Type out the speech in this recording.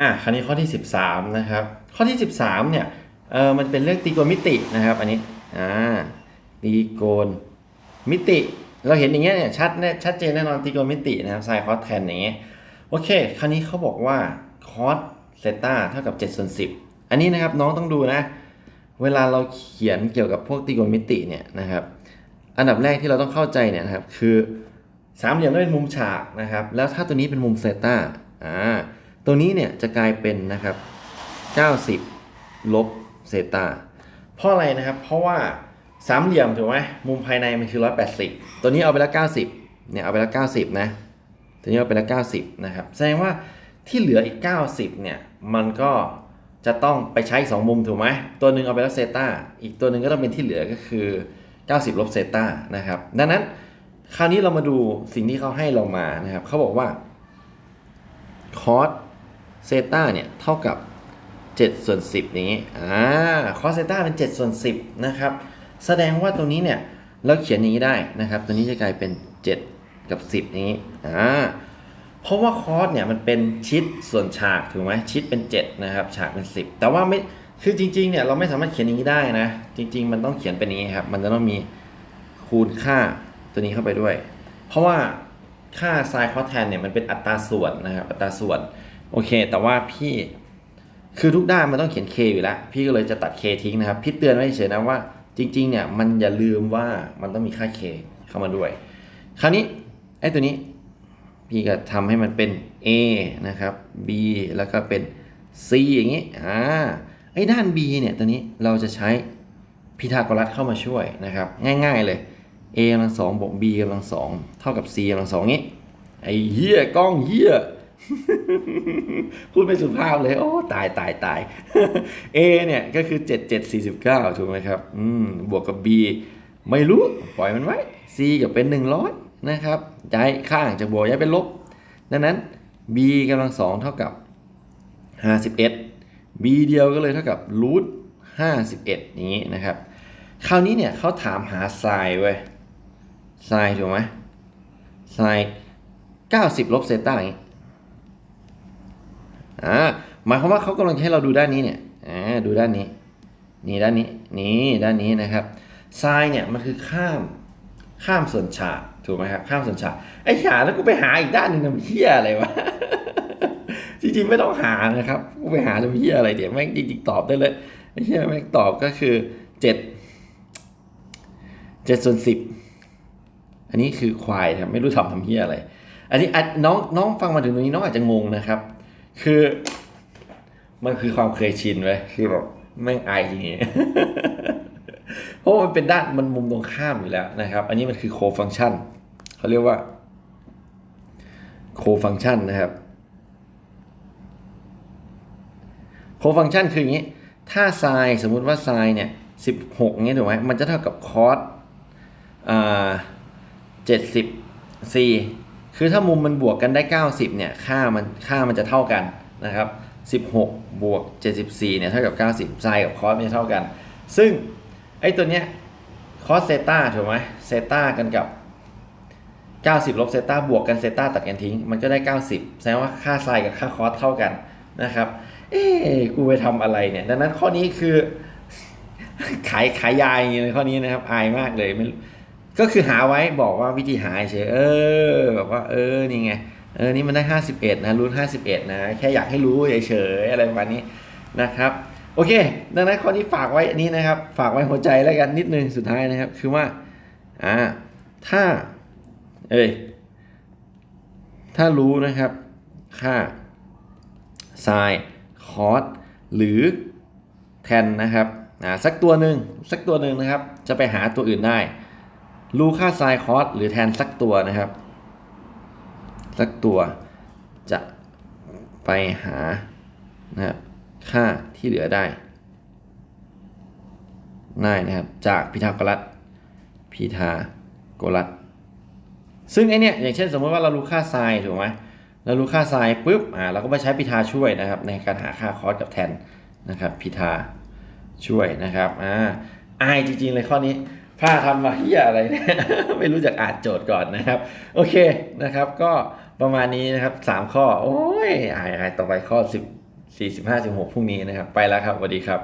อะคราวนี้ข้อที่ 13 นะครับ ข้อที่ 13 เนี่ยเออมันเป็นเรื่องตรีโกณมิตินะครับ อันนี้อ่าตรีโกณมิติ เราเห็นอย่างเงี้ยเนี่ยชัดแน่ชัดเจนแน่นอนตรีโกณมิตินะครับไซน์คอสแทนอย่างเงี้ยโอเค คราวนี้เขาบอกว่าคอสเซต้าเท่ากับ7ส่วน10 อันนี้นะครับน้องต้องดูนะ เวลาเราเขียนเกี่ยวกับพวกตรีโกณมิติเนี่ยนะครับ อันดับแรกที่เราต้องเข้าใจเนี่ยนะครับคือสามเหลี่ยมต้องเป็นมุมฉากนะครับ แล้วถ้าตัวนี้เป็นมุมเซต้าอ่า ตัวนี้เนี่ยจะกลายเป็นนะครับ 90 ลบเซตาเพราะอะไรนะครับ เพราะว่าสามเหลี่ยมถูกไหมมุมภายในมันคือ 180 ตัวนี้เอาไปแล้ว90เนี่ยเอาไปแล้ว90 นะ ตัวนี้เอาไปแล้ว90 นะครับ แสดงว่าที่เหลืออีก 90 เนี่ย มันก็จะต้องไปใช้ 2 มุมถูกไหม ตัวหนึ่งเอาไปแล้วเซตาอีกตัวหนึ่งก็ต้องเป็นที่เหลือก็คือ 90 ลบเซตานะครับ ดังนั้น คราวนี้เรามาดูสิ่งที่เขาให้เรามานะครับ เขาบอกว่าคอส เซต้าเนี่ยเท่ากับ7ส่วน10 อย่างนี้อ่าคอสเซต้าเป็น7ส่วน10 นะครับ แสดงว่าตรงนี้เนี่ยเราเขียนอย่างนี้ได้นะครับ ตัวนี้จะกลายเป็น 7 กับ 10 อย่างนี้ อ่า เพราะว่าคอสเนี่ยมันเป็นชิดส่วนฉากถูกไหมชิดเป็น 7 นะครับ ฉากเป็น 10 แต่ว่าไม่ คือจริงๆ เนี่ยเราไม่สามารถเขียนอย่างนี้ได้นะ จริง ๆ มันต้องเขียนเป็นอย่างนี้ครับ มันจะต้องมีคูณค่าตัวนี้เข้าไปด้วย เพราะว่าค่าไซน์คอสแทนเนี่ยมันเป็นอัตราส่วนนะครับ อัตราส่วน โอเค แต่ว่าพี่คือทุกด้านมันต้องเขียน k อยู่แล้ว พี่ก็เลยจะตัด k ทิ้งนะครับ พี่เตือนไว้เฉยนะว่า จริง ๆ เนี่ย มันอย่าลืมว่ามันต้องมีค่า k เข้ามาด้วย คราวนี้ ไอ้ตัวนี้ พี่ก็ทำให้มันเป็น a นะครับ b แล้วก็เป็น c อย่างนี้ อ่า ไอ้ด้าน b เนี่ย ตัวนี้เราจะใช้พีทาโกรัสเข้ามาช่วยนะครับ ง่ายๆเลย a กำลังสองบวก b กำลังสองเท่ากับ c กำลังสองนี้ ไอ้เหี้ยกล้องเหี้ย พูดไม่สุภาพเลย โอ้ตายตายตาย A เนี่ยก็คือ 7749 ถูกไหมครับอืมบวกกับ B ไม่รู้ ปล่อยมันไว้ C ก็เป็น 100 นะครับย้ายข้างจากบวกย้ายเป็นลบ ดังนั้น B กำลังสองเท่ากับ 51 B เดียวก็เลยเท่ากับรูท51 อย่างนี้นะครับ คราวนี้เนี่ยเขาถามหาไซน์เว้ยไซน์ถูกไหมไซน์90 ลบเซต้าอย่างนี้ อ่าหมายความว่าเขากำลังให้เราดูด้านนี้เนี่ยอ่าดูด้านนี้ นี่ด้านนี้ นี่ด้านนี้นะครับไซน์เนี่ยมันคือข้ามข้ามส่วนฉากถูกไหมครับข้ามส่วนฉากไอ้หาแล้วกูไปหาอีกด้านหนึ่งทำเหี้ยอะไรวะจริงๆไม่ต้องหานะครับกูไปหาทำเหี้ยอะไรเดี๋ยวแม่งจริงๆตอบได้เลยไอ้เหี้ยแม่งตอบก็คือเจ็ดเจ็ดส่วนสิบอันนี้คือควายครับไม่รู้ทำทำเหี้ยอะไร อันนี้น้องน้องฟังมาถึงตรงนี้น้องอาจจะงงนะครับ คือ มันคือความเคยชินไว้ยคือแบบแม่งอายจริงๆเพราะมันเป็นด้านมันมุมตรงข้ามอยู่แล้วนะครับ อันนี้มันคือโคฟังชันเขาเรียกว่าโคฟังชันนะครับโคฟังชันคืออย่างนี้ ถ้าไซน์สมมุติว่าไซน์เนี่ยสิบหกเงี้ยถูกไหมมันจะเท่ากับคอสอ่าเจ็ดสิบสี่ คือถ้ามุมมันบวกกันได้ 90เนี่ยค่ามันค่ามันจะเท่ากันนะครับ16 บวก 74เนี่ยเท่ากับ 90ไซน์กับคอสมันจะเท่ากัน ซึ่งไอ้ตัวเนี้ยคอสเซต้าถูกไหมเซต้ากันกับ 90 ลบเซต้าบวกกันเซต้าตัดกันทิ้ง มันก็ได้ 90 แสดงว่าค่าไซน์กับค่าคอสเท่ากันนะครับ เอ๊กูไปทำอะไรเนี่ย ดังนั้นข้อนี้คือขายขายยายอย่างเงี้ยข้อนี้นะครับอายมากเลยไม่ ก็คือหาไว้บอกว่าวิธีหาเฉยเออแบบว่า เออนี่ไงเออนี่มันได้ 51 นะรุ่น51 นะ แค่อยากให้รู้เฉยๆอะไรประมาณนี้นะครับ โอเค ดังนั้นข้อนี้ฝากไว้อันนี้นะครับ ฝากไว้หัวใจแล้วกันนิดนึงสุดท้ายนะครับ คือว่าอ่าถ้า เอ้ยถ้ารู้นะครับ ค่าไซน์คอสหรือแทนนะครับอ่าสักตัวหนึ่งสักตัวหนึ่งนะครับ จะไปหาตัวอื่นได้ รู้ค่าไซน์คอสหรือแทนสักตัวนะครับ สักตัวจะไปหานะครับค่าที่เหลือได้ได้นะครับ จากพีทาโกรัสพีทาโกรัสซึ่งไอเนี้ยอย่างเช่นสมมติว่าเรารู้ค่าไซน์ถูกไหมเรารู้ค่าไซน์ปุ๊บอ่าเราก็มาใช้พีทาช่วยนะครับ ในการหาค่าคอสกับแทนนะครับพีทาช่วยนะครับอ่าอายจริงๆเลยข้อนี้ พลาดทำมาเฮียอะไรเนี่ยไม่รู้จักอ่านโจทย์ก่อนนะครับ โอเคนะครับ ก็ประมาณนี้นะครับสามข้อ โอ้ยอายอายต่อไปข้อสิบ45 16พรุ่งนี้นะครับ ไปแล้วครับสวัสดีครับ